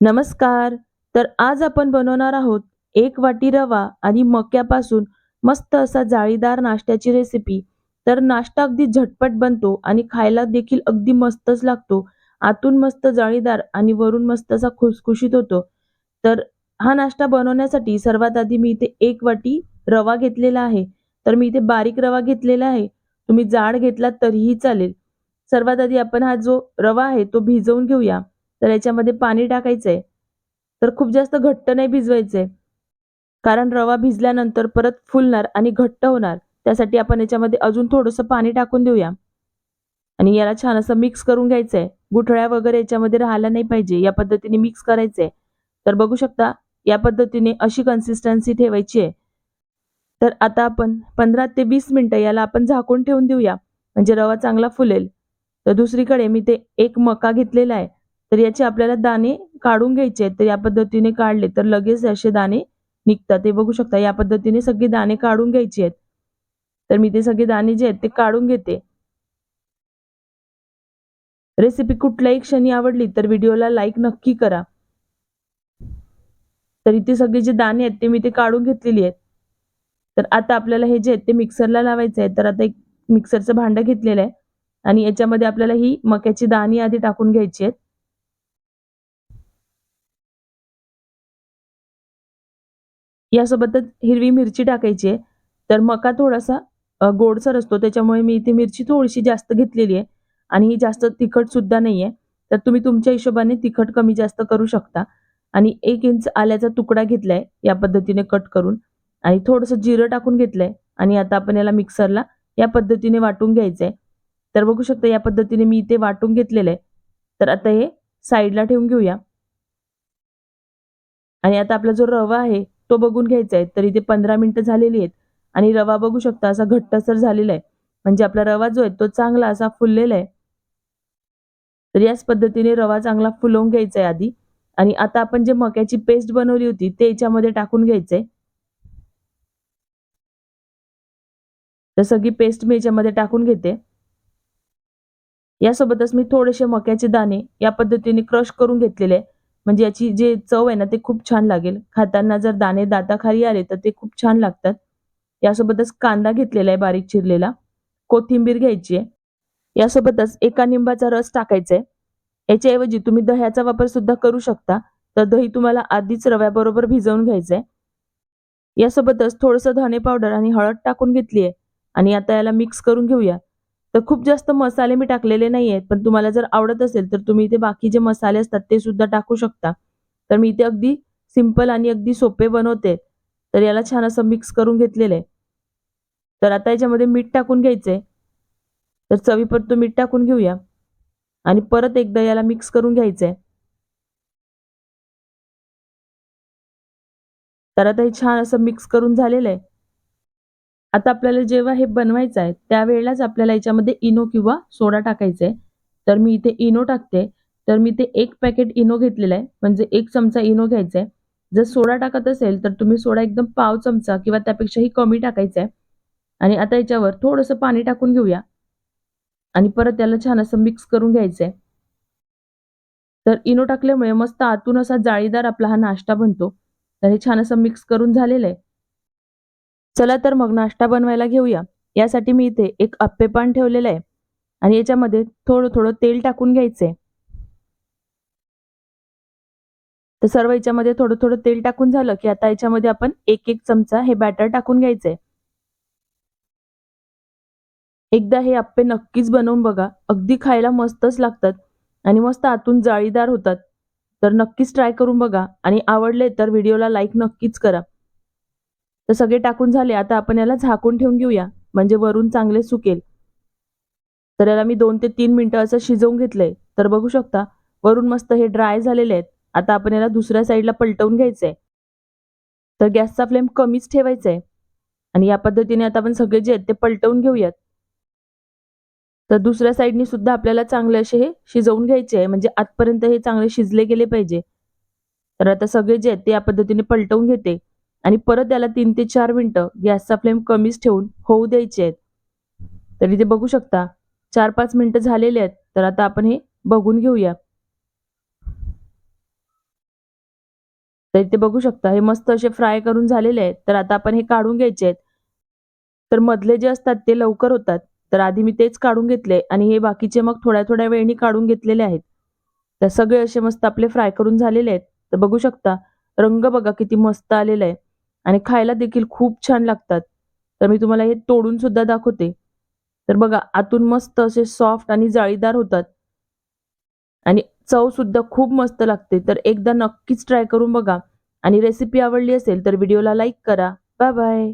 नमस्कार. तर आज आपण बनवणार आहोत एक वाटी रवा आणि मक्यापासून मस्त असा जाळीदार नाश्त्याची रेसिपी तर नाश्ता अगदी झटपट बनतो आणि खायला देखील अगदी मस्तच लागतो. आतून मस्त जाळीदार आणि वरून मस्त असा खुसखुशीत होतो. तर हा नाश्ता बनवण्यासाठी सर्वात आधी मी इथे एक वाटी रवा घेतलेला आहे. तर मी इथे बारीक रवा घेतलेला आहे. तुम्ही जाड घेतलात तरीही चालेल. सर्वात आधी आपण हा जो रवा आहे तो भिजवून घेऊया. तर याच्यामध्ये पाणी टाकायचंय. तर खूप जास्त घट्ट नाही भिजवायचंय. कारण रवा भिजल्यानंतर परत फुलणार आणि घट्ट होणार. त्यासाठी आपण याच्यामध्ये अजून थोडंसं पाणी टाकून देऊया. आणि याला छान असं मिक्स करून घ्यायचंय. गुठळ्या वगैरे याच्यामध्ये राहायला नाही पाहिजे. या पद्धतीने मिक्स करायचंय. तर बघू शकता या पद्धतीने अशी कन्सिस्टन्सी ठेवायची आहे. तर आता आपण पंधरा ते वीस मिनिटं याला आपण झाकून ठेवून देऊया. म्हणजे रवा चांगला फुलेल. तर दुसरीकडे मी ते एक मका घेतलेला आहे. तर याचे आपल्याला दाणे काढून घ्यायचे आहेत. तर या पद्धतीने काढले तर लगेच असे दाणे निघतात. ते बघू शकता या पद्धतीने सगळे दाणे काढून घ्यायचे आहेत. तर मी ते सगळे दाणे जे आहेत ते काढून घेते. रेसिपी कुठल्याही क्षणी आवडली तर व्हिडिओला लाईक नक्की करा. तर इथे सगळे जे दाणे आहेत ते मी ते काढून घेतलेली आहेत. तर आता आपल्याला हे जे आहेत ते मिक्सरला लावायचे आहे तर आता एक मिक्सरचं भांडं घेतलेलं आहे. आणि याच्यामध्ये आपल्याला ही मक्याची दाणी आधी टाकून घ्यायची आहेत. यासोबतच हिरवी मिरची टाकायची आहे. तर मका थोडासा गोडसर असतो त्याच्यामुळे मी इथे मिरची थोडीशी जास्त घेतलेली आहे. आणि ही जास्त तिखट सुद्धा नाही आहे तर तुम्ही तुमच्या हिशोबाने तिखट कमी जास्त करू शकता. आणि एक इंच आल्याचा तुकडा घेतलाय या पद्धतीने कट करून. आणि थोडंसं जिरं टाकून घेतलंय. आणि आता आपण याला मिक्सरला या पद्धतीने वाटून घ्यायचं आहे तर बघू शकता या पद्धतीने मी इथे वाटून घेतलेलं आहे. तर आता हे साईडला ठेवून घेऊया. आणि आता आपला जो रवा आहे तो बघून घ्यायचा आहे तर इथे पंधरा मिनटं झालेली आहेत. आणि रवा बघू शकता असा घट्टसर झालेला आहे. म्हणजे आपला रवा जो आहे तो चांगला असा फुललेला आहे. तर याच पद्धतीने रवा चांगला फुलवून घ्यायचा आहे आधी. आणि आता आपण जे मक्याची पेस्ट बनवली होती ते याच्यामध्ये टाकून घ्यायचंय. तर सगळी पेस्ट मी याच्यामध्ये टाकून घेते. यासोबतच मी थोडेसे मक्याचे दाणे या पद्धतीने क्रश करून घेतलेले आहे. म्हणजे याची जे चव आहे ना ते खूप छान लागेल. खाताना जर दाणे दाताखाली आले तर ते खूप छान लागतात. यासोबतच कांदा घेतलेला आहे बारीक चिरलेला. कोथिंबीर घ्यायची आहे. यासोबतच एका निंबाचा रस टाकायचा आहे. याच्याऐवजी तुम्ही दह्याचा वापर सुद्धा करू शकता. तर दही तुम्हाला आधीच रव्याबरोबर भिजवून घ्यायचंय यासोबतच थोडंसं धने पावडर आणि हळद टाकून घेतली आहे. आणि आता याला मिक्स करून घेऊया. तर खूप जास्त मसाले मी टाकलेले नाही आहेत पण तुम्हाला जर आवडत असेल तर तुम्ही इथे बाकी जे मसाले असतात ते सुद्धा टाकू शकता. तर मी इथे अगदी सिंपल आणि अगदी सोपे बनवते. तर याला छान असं मिक्स करून घेतलेलं आहे. तर आता याच्यामध्ये मीठ टाकून घ्यायचंय. तर चवीपुरतं मीठ टाकून घेऊया. आणि परत एकदा याला मिक्स करून घ्यायचंय. तर आता हे छान असं मिक्स करून झालेलं आहे. आता आपल्याला जेव्हा हे बनवायचं आहे त्यावेळेलाच आपल्याला याच्यामध्ये इनो किंवा सोडा टाकायचा आहे तर मी इथे इनो टाकते. तर मी ते एक पॅकेट इनो घेतलेला आहे. म्हणजे एक चमचा इनो घ्यायचा आहे जर सोडा टाकत असेल तर तुम्ही सोडा एकदम पाव चमचा किंवा त्यापेक्षाही कमी टाकायचा आहे आणि आता याच्यावर थोडंसं पाणी टाकून घेऊया. आणि परत त्याला छान असं मिक्स करून घ्यायचं आहे तर इनो टाकल्यामुळे मस्त आतून असा जाळीदार आपला हा नाश्ता बनतो. तर हे छान असं मिक्स करून झालेलं आहे. चला तर मग नाश्ता बनवायला घेऊया. यासाठी मी इथे एक पान ठेवलेलं आहे. आणि याच्यामध्ये थोडं थोडं तेल टाकून घ्यायचंय. तर सर्व याच्यामध्ये थोडं थोडं तेल टाकून झालं की आता याच्यामध्ये आपण एक एक चमचा हे बॅटर टाकून घ्यायचंय. एकदा हे आप्पे नक्कीच बनवून बघा. अगदी खायला मस्तच लागतात आणि मस्त आतून जाळीदार होतात. तर नक्कीच ट्राय करून बघा आणि आवडले तर व्हिडिओला लाईक नक्कीच करा. तर सगळे टाकून झाले. आता आपण याला झाकून ठेवून घेऊया. म्हणजे वरून चांगले सुकेल. तर याला मी दोन ते तीन मिनिटं असं शिजवून घेतलंय. तर बघू शकता वरून मस्त हे ड्राय झालेले आहेत. आता आपण याला दुसऱ्या साईडला पलटवून घ्यायचं आहे तर गॅसचा फ्लेम कमीच ठेवायचा आहे आणि या पद्धतीने आता आपण सगळे जे आहेत ते पलटवून घेऊयात. तर दुसऱ्या साईडनी सुद्धा आपल्याला चांगले असे हे शिजवून घ्यायचे आहे. म्हणजे आतपर्यंत हे चांगले शिजले गेले पाहिजे. तर आता सगळे जे आहेत ते या पद्धतीने पलटवून घेते. आणि परत त्याला तीन ते चार मिनटं गॅसचा फ्लेम कमीच ठेवून होऊ द्यायचे आहेत. तर इथे बघू शकता चार पाच मिनटं झालेले आहेत तर आता आपण हे बघून घेऊया. तर इथे बघू शकता हे मस्त असे फ्राय करून झालेले आहेत तर आता आपण हे काढून घ्यायचे आहेत. तर मधले जे असतात ते लवकर होतात तर आधी मी तेच काढून घेतले आणि हे बाकीचे मग थोड्या थोड्या वेळेने काढून घेतलेले आहेत. तर सगळे असे मस्त आपले फ्राय करून झालेले आहेत तर बघू शकता रंग बघा किती मस्त आलेला आहे. आणि खायला देखील खूप छान लागतात. तर मी तुम्हाला हे तोडून सुद्धा दाखवते. तर बघा आतून मस्त असे सॉफ्ट आणि जाळीदार होतात. आणि चव सुद्धा खूप मस्त लागते. तर एकदा नक्कीच ट्राय करून बघा. आणि रेसिपी आवडली असेल तर व्हिडिओला लाईक करा. Bye bye